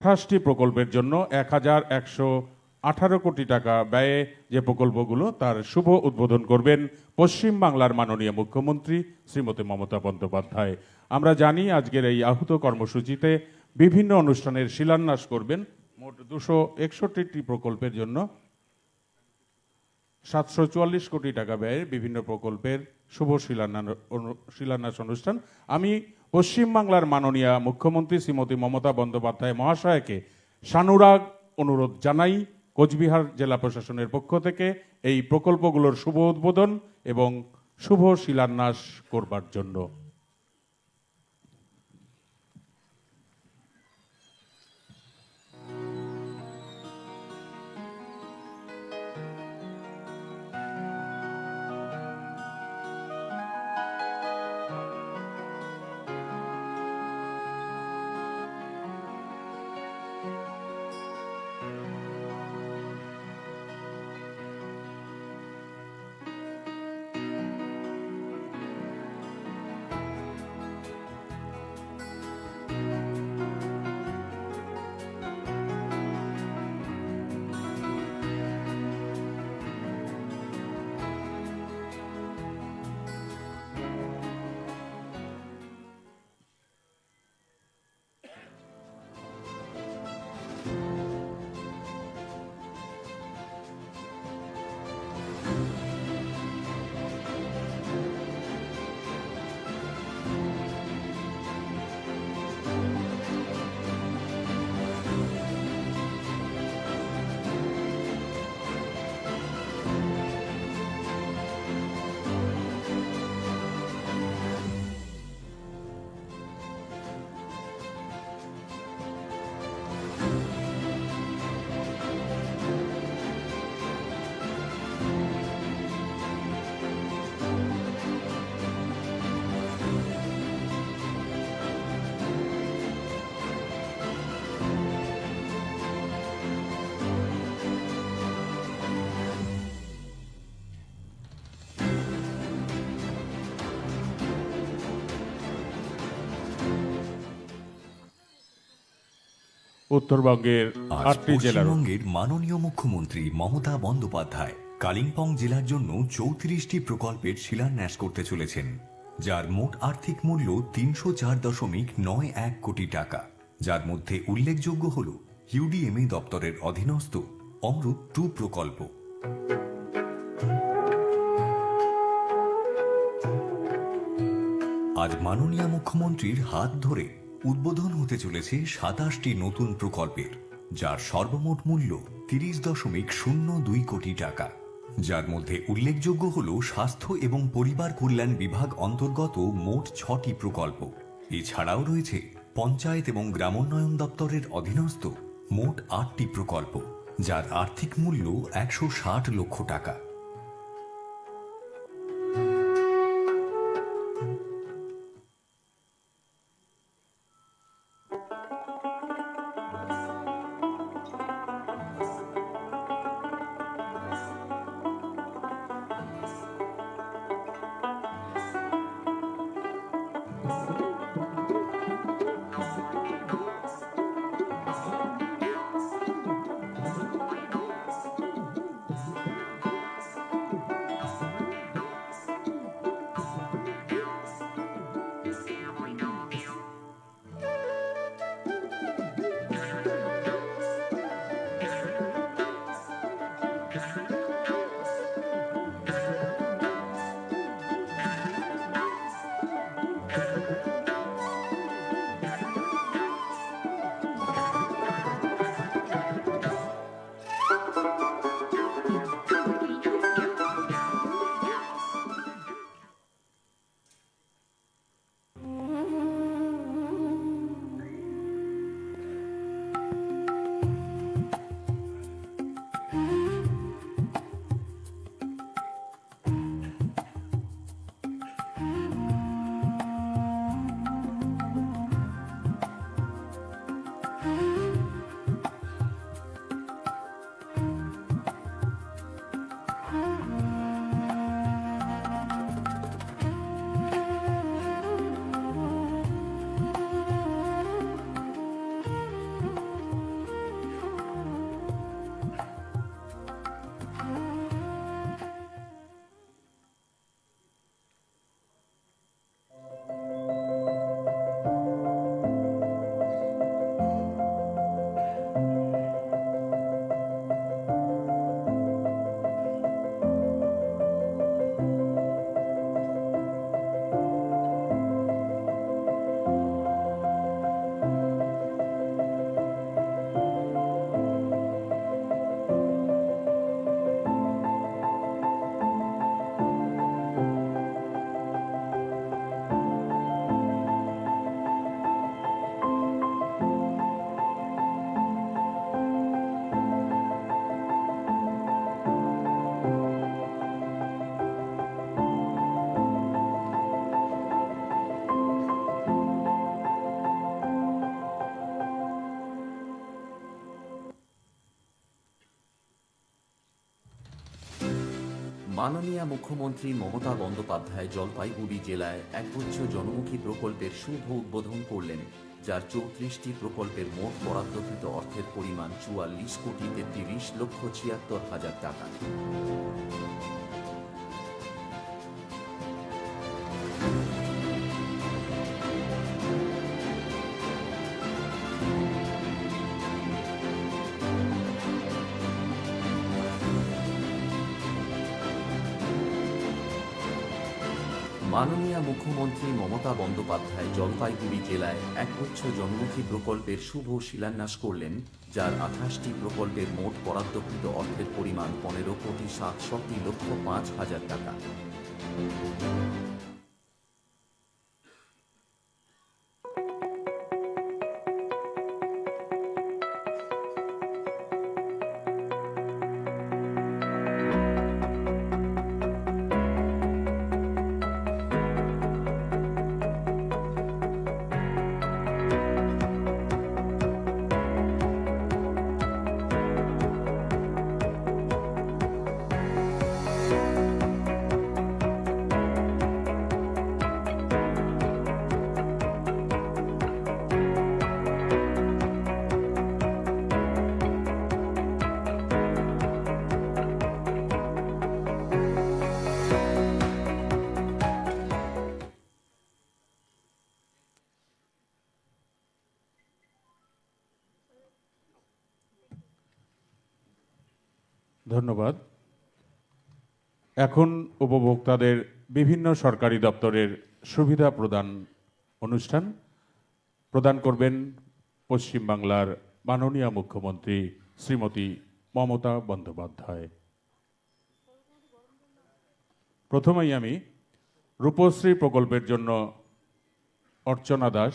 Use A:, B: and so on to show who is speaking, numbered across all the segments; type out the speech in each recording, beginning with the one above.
A: আঠাশটি প্রকল্পের জন্য এক হাজার একশো আঠারো কোটি টাকা ব্যয়ে যে প্রকল্পগুলো তার শুভ উদ্বোধন করবেন পশ্চিম বাংলার মাননীয় মুখ্যমন্ত্রী শ্রীমতী মমতা বন্দ্যোপাধ্যায়। আমরা জানি আজকের এই আহত কর্মসূচিতে বিভিন্ন অনুষ্ঠানের শিলান্যাস করবেন মোট দুশো একষট্টিটি প্রকল্পের জন্য সাতশো চুয়াল্লিশ কোটি টাকা ব্যয়ের বিভিন্ন প্রকল্পের শুভ শিলান্যাস শিলান্যাস অনুষ্ঠান। আমি পশ্চিমবাংলার মাননীয় মুখ্যমন্ত্রী শ্রীমতী মমতা বন্দ্যোপাধ্যায় মহাশয়কে সানুরাগ অনুরোধ জানাই কোচবিহার জেলা প্রশাসনের পক্ষ থেকে এই প্রকল্পগুলোর শুভ উদ্বোধন এবং শুভ শিলান্যাস করবার জন্য। উত্তরবঙ্গের আটটি জেলার
B: পশ্চিমবঙ্গের মাননীয় মুখ্যমন্ত্রী মমতা বন্দ্যোপাধ্যায় কালিম্পং জেলার জন্য চৌত্রিশটি প্রকল্পের শিলান্যাস করতে চলেছেন যার মোট আর্থিক মূল্য তিনশো চার দশমিক নয় এক কোটি টাকা। যার মধ্যে উল্লেখযোগ্য হল ইউডিএমএ দপ্তরের অধীনস্থ অমৃত টু প্রকল্প। আজ মাননীয় মুখ্যমন্ত্রীর হাত ধরে উদ্বোধন হতে চলেছে সাতাশটি নতুন প্রকল্পের, যার সর্বমোট মূল্য তিরিশ দশমিক শূন্য দুই কোটি টাকা। যার মধ্যে উল্লেখযোগ্য হল স্বাস্থ্য এবং পরিবার কল্যাণ বিভাগ অন্তর্গত মোট ছটি প্রকল্প। এছাড়াও রয়েছে পঞ্চায়েত এবং গ্রামোন্নয়ন দপ্তরের অধীনস্থ মোট আটটি প্রকল্প, যার আর্থিক মূল্য একশো ষাট লক্ষ টাকা।
C: মাননীয় মুখ্যমন্ত্রী মমতা বন্দ্যোপাধ্যায় জলপাইগুড়ি জেলায় একগুচ্ছ জনমুখী প্রকল্পের শুভ উদ্বোধন করলেন, যার চৌত্রিশটি প্রকল্পের মোট বরাদ্দকৃত অর্থের পরিমাণ চুয়াল্লিশ কোটি তেত্রিশ লক্ষ ছিয়াত্তর হাজার টাকা। মুখ্যমন্ত্রী মমতা বন্দ্যোপাধ্যায় জলপাইগুড়ি জেলায় একগুচ্ছ জনমুখী প্রকল্পের শুভ শিলান্যাস করলেন, যার আঠাশটি প্রকল্পের মোট বরাদ্দকৃত অর্থের পরিমাণ পনেরো কোটি সাতষট্টি লক্ষ পাঁচ হাজার টাকা।
A: ধন্যবাদ। এখন উপভোক্তাদের বিভিন্ন সরকারি দপ্তরের সুবিধা প্রদান অনুষ্ঠান প্রদান করবেন পশ্চিমবাংলার মাননীয় মুখ্যমন্ত্রী শ্রীমতী মমতা বন্দ্যোপাধ্যায়। প্রথমেই আমি রূপশ্রী প্রকল্পের জন্য অর্চনা দাস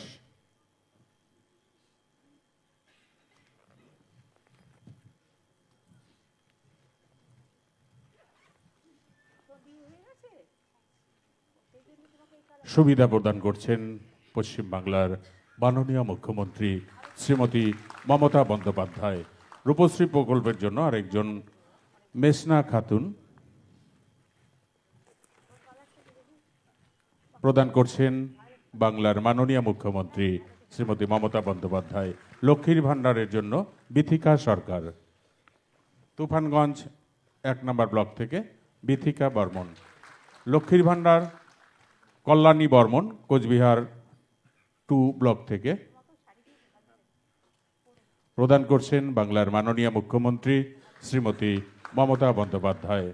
A: সুবিধা প্রদান করছেন পশ্চিমবাংলার মাননীয় মুখ্যমন্ত্রী শ্রীমতী মমতা বন্দ্যোপাধ্যায়। রূপশ্রী প্রকল্পের জন্য আরেকজন মেসনা খাতুন প্রদান করছেন বাংলার মাননীয় মুখ্যমন্ত্রী শ্রীমতী মমতা বন্দ্যোপাধ্যায়। লক্ষ্মীর ভাণ্ডারের জন্য বিথিকা সরকার। তুফানগঞ্জ এক নম্বর ব্লক থেকে বিথিকা বর্মন। লক্ষ্মীর ভাণ্ডার কল্যাণী বর্মন, কোচবিহার টু ব্লক থেকে। প্রদান করছেন বাংলার মাননীয় মুখ্যমন্ত্রী শ্রীমতী মমতা বন্দ্যোপাধ্যায়।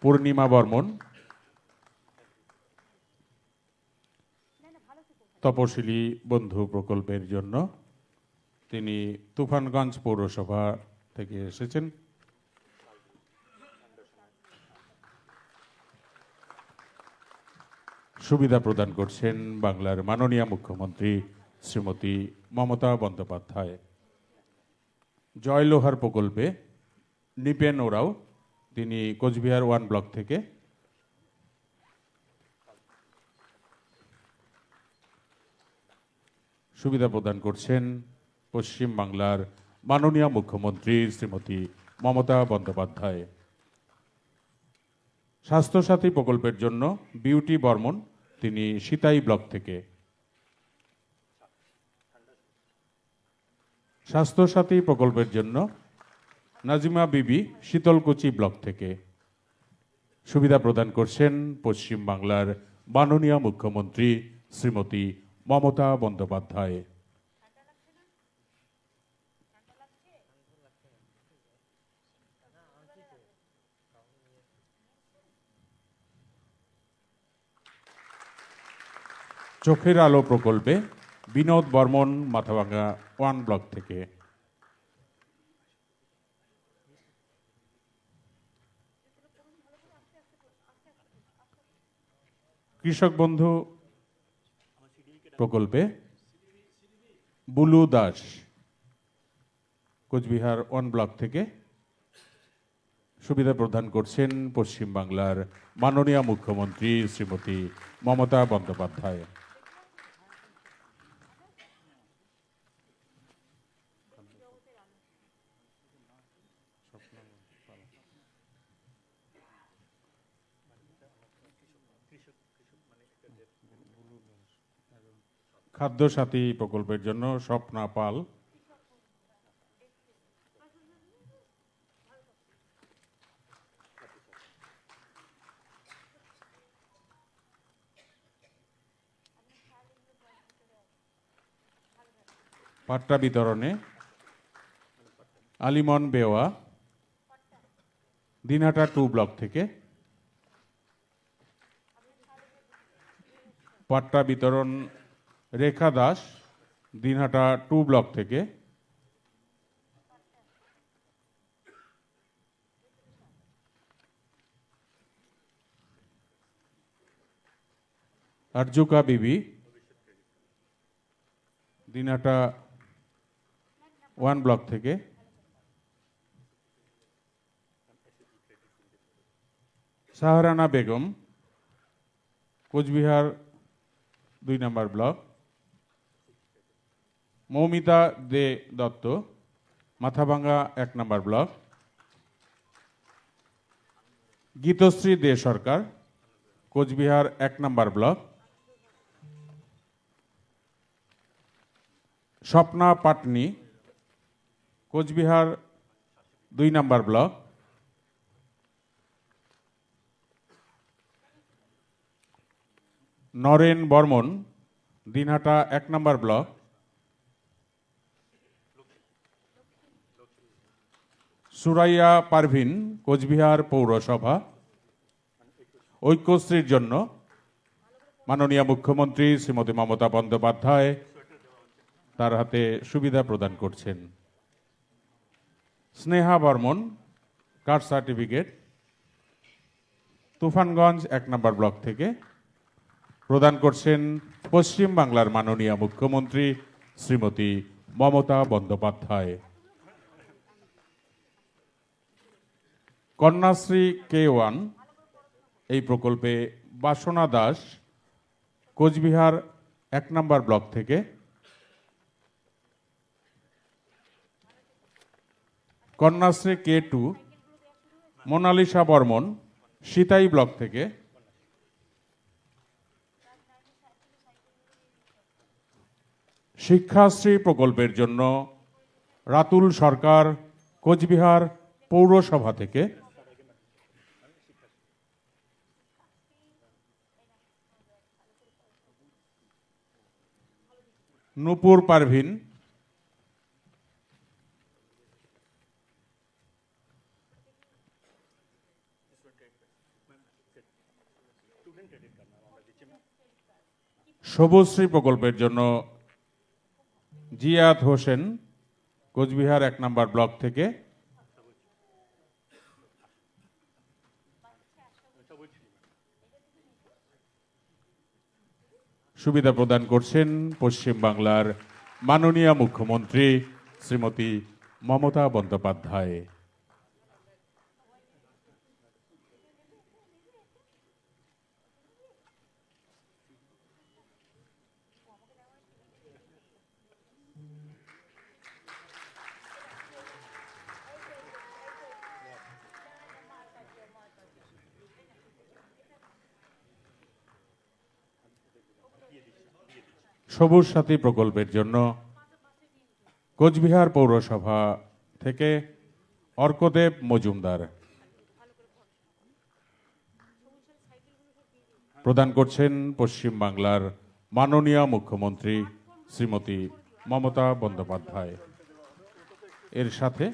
A: পূর্ণিমা বর্মন, তপশিলি বন্ধু প্রকল্পের জন্য। তিনি তুফানগঞ্জ পৌরসভা থেকে এসেছেন। সুবিধা প্রদান করছেন বাংলার মাননীয় মুখ্যমন্ত্রী শ্রীমতী মমতা বন্দ্যোপাধ্যায়। জয় লোহার প্রকল্পে নিপেন ওরাও, তিনি কোচবিহার ওয়ান ব্লক থেকে। সুবিধা প্রদান করছেন পশ্চিম বাংলার মাননীয় মুখ্যমন্ত্রী শ্রীমতী মমতা বন্দ্যোপাধ্যায়। স্বাস্থ্যসাথী প্রকল্পের জন্য বিউটি বর্মন তিনি সিতাই ব্লক থেকে। স্বাস্থ্যসাথী প্রকল্পের জন্য নাজিমা বিবি শীতলকুচি ব্লক থেকে। সুবিধা প্রদান করছেন পশ্চিম বাংলার মাননীয় মুখ্যমন্ত্রী শ্রীমতী মমতা বন্দ্যোপাধ্যায়। চোখের আলো প্রকল্পে বিনোদ বর্মন, মাথাভাঙ্গা ওয়ান ব্লক থেকে। কৃষক বন্ধু প্রকল্পে বুলু দাস, কোচবিহার ওয়ান ব্লক থেকে সুবিধা প্রদান করছেন পশ্চিমবাংলার মাননীয় মুখ্যমন্ত্রী শ্রীমতী মমতা বন্দ্যোপাধ্যায়। খাদ্য সাথী প্রকল্পের জন্য স্বপ্না পাল। পাট্টা বিতরণে আলিমন বেওয়া, দিনহাটা টু ব্লক থেকে পাট্টা বিতরণ রেখা দাস, দিনহাটা টু ব্লক থেকে। আরজুকা বিবি, দিনহাটা ওয়ান ব্লক থেকে। সাহারানা বেগম, কোচবিহার দুই নম্বর ব্লক। মৌমিতা দে দত্ত, মাথাভাঙ্গা এক নম্বর ব্লক, গীতশ্রী দে সরকার, কোচবিহার এক নম্বর ব্লক, স্বপ্না পাটনি, কোচবিহার দুই নম্বর ব্লক, নরেন বর্মন, দিনহাটা এক নম্বর ব্লক সুরাইয়া পারভিন, কোচবিহার পৌরসভা, ঐক্যশ্রীর জন্য মাননীয় মুখ্যমন্ত্রী শ্রীমতী মমতা বন্দ্যোপাধ্যায় তার হাতে সুবিধা প্রদান করছেন। স্নেহা বর্মন, কাস্ট সার্টিফিকেট, তুফানগঞ্জ এক নম্বর ব্লক থেকে প্রদান করছেন পশ্চিম বাংলার মাননীয় মুখ্যমন্ত্রী শ্রীমতী মমতা বন্দ্যোপাধ্যায়। কন্যাশ্রী কে ওয়ান এই প্রকল্পে বাসনা দাস, কোচবিহার এক নম্বর ব্লক থেকে। Kanyashree K two Monalisa Barman, Sitai block থেকে। শিক্ষাশ্রী প্রকল্পের জন্য রাতুল সরকার, কোচবিহার পৌরসভা থেকে। নূপুর পারভিন। সবুজশ্রী প্রকল্পের জন্য জিয়াদ হোসেন কোচবিহার এক নম্বর ব্লক থেকে। সুবিধা প্রদান করছেন পশ্চিমবাংলার মাননীয় মুখ্যমন্ত্রী শ্রীমতী মমতা বন্দ্যোপাধ্যায়। সবুজ সাথী প্রকল্পের জন্য কোচবিহার পৌরসভা থেকে অর্কদেব মজুমদার প্রদান করছেন পশ্চিম বাংলার মাননীয় মুখ্যমন্ত্রী শ্রীমতী মমতা বন্দ্যোপাধ্যায়। এর সাথে